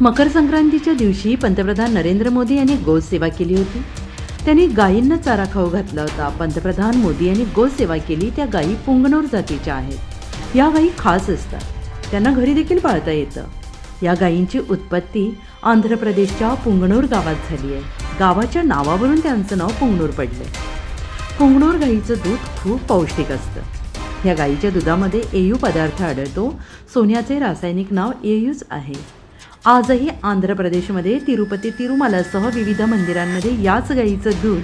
मकर संक्रांतीच्या दिवशी पंतप्रधान नरेंद्र मोदी यांनी गोसेवा केली होती. त्यांनी गायींना चारा खाऊ घातला होता. पंतप्रधान मोदी यांनी गोसेवा केली. त्या गायी पुंगनोर जातीच्या आहेत. या गायी खास असतात. त्यांना घरी देखील पाळता येतं. या गायींची उत्पत्ती आंध्र प्रदेशच्या पुंगणूर गावात झाली आहे. गावाच्या नावावरून त्यांचं नाव पुंगणूर पडलं पुंगणूर गाईचं दूध खूप पौष्टिक असतं. या गाईच्या दुधामध्ये एयू पदार्थ आढळतो. सोन्याचे रासायनिक नाव एयूच आहे. आजही आंध्र प्रदेशमध्ये तिरुपती तिरुमालासह विविध मंदिरांमध्ये याच गाईचं दूध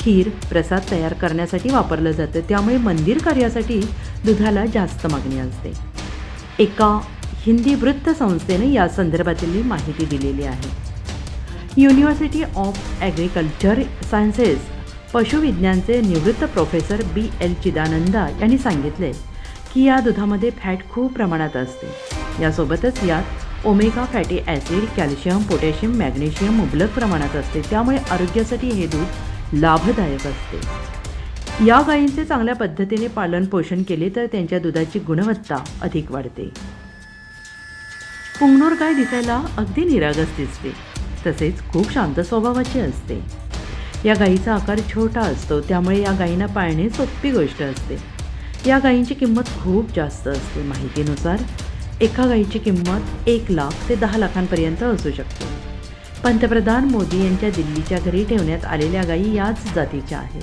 खीर प्रसाद तयार करण्यासाठी वापरलं जातं. त्यामुळे मंदिर कार्यासाठी दुधाला जास्त मागणी असते. एका हिंदी वृत्तसंस्थेने या संदर्भातील माहिती दिलेली आहे. युनिव्हर्सिटी ऑफ ॲग्रिकल्चर सायन्सेस पशुविज्ञानचे निवृत्त प्रोफेसर बी. एल. चिदानंदा यांनी सांगितले की या दुधामध्ये फॅट खूप प्रमाणात असते. यासोबतच यात omega fatty acid calcium potassium magnesium मुबलक प्रमाणात असते. त्यामुळे आरोग्यासाठी हे दूध लाभदायक असते. या गायींचे चांगल्या पद्धतीने पालन पोषण केले तर त्यांच्या दुधाची गुणवत्ता अधिक वाढते. पुंगनूर गाय दिसायला अगदी निरागस दिसते. तसेच खूप शांत स्वभावाची असते. या गायीचा आकार छोटा असतो. त्यामुळे या गायींना पाळणे सोपी गोष्ट असते. या गायींची किंमत खूप जास्त असते. माहितीनुसार एका गाईची किंमत एक लाख ते दहा लाखांपर्यंत असू शकते. पंतप्रधान मोदी यांच्या दिल्लीच्या घरी ठेवण्यात आलेल्या गायी याच जातीच्या आहेत.